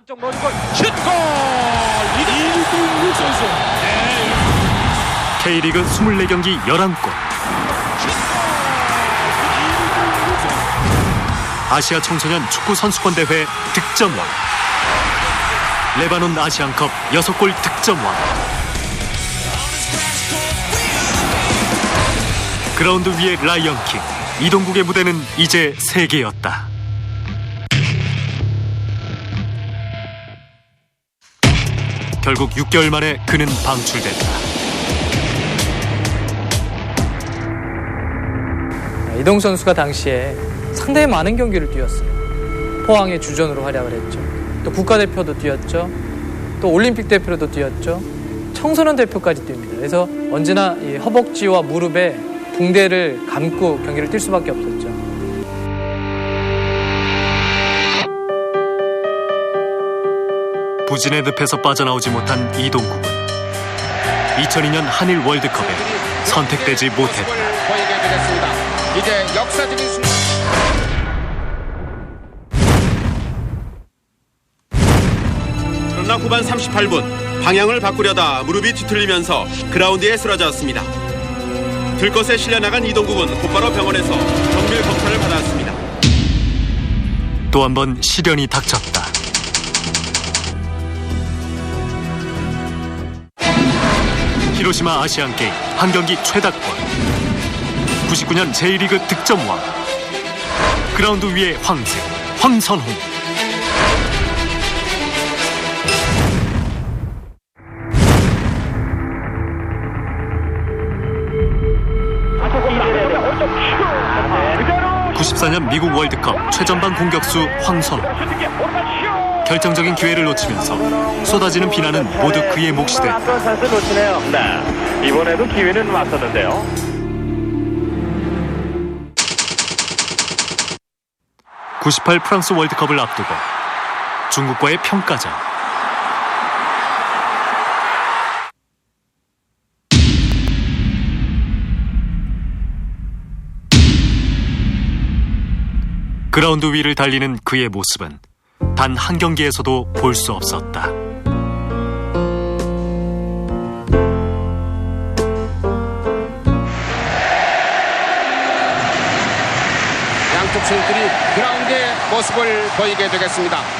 바깥쪽 노리고 슛골! 이동국 선수 K리그 24경기 11골. 아시아 청소년 축구 선수권 대회 득점왕. 레바논 아시안컵 6골 득점왕. 그라운드 위의 라이언킹. 이동국의 무대는 이제 세계였다 결국 6개월 만에 그는 방출됐다 이동 선수가 당시에 상당히 많은 경기를 뛰었어요. 포항의 주전으로 활약을 했죠. 또 국가대표도 뛰었죠. 또 올림픽 대표로도 뛰었죠. 청소년 대표까지 뜁니다. 그래서 언제나 이 허벅지와 무릎에 붕대를 감고 경기를 뛸 수밖에 없었죠. 부진의 늪에서 빠져나오지 못한 이동국은 2002년 한일 월드컵에 선택되지 못했다. 이제 역사적인 순간. 그러나 후반 38분 방향을 바꾸려다 무릎이 뒤틀리면서 그라운드에 쓰러졌습니다. 들것에 실려 나간 이동국은 곧바로 병원에서 정밀 검사를 받았습니다. 또 한 번 시련이 닥쳤다. 히로시마 아시안 게임 한 경기 최다골. 99년 제1리그 득점왕. 그라운드 위의 황새 황선홍. 그대로 94년 미국 월드컵 최전방 공격수 황선홍. 결정적인 기회를 놓치면서 쏟아지는 비난은 모두 그의 몫이 됐다. 네. 이번에도 기회는 왔었는데요. (98) 프랑스 월드컵을 앞두고 중국과의 평가전 그라운드 위를 달리는 그의 모습은 단 한 경기에서도 볼 수 없었다. 양쪽 선수들이 그라운드의 모습을 보이게 되겠습니다.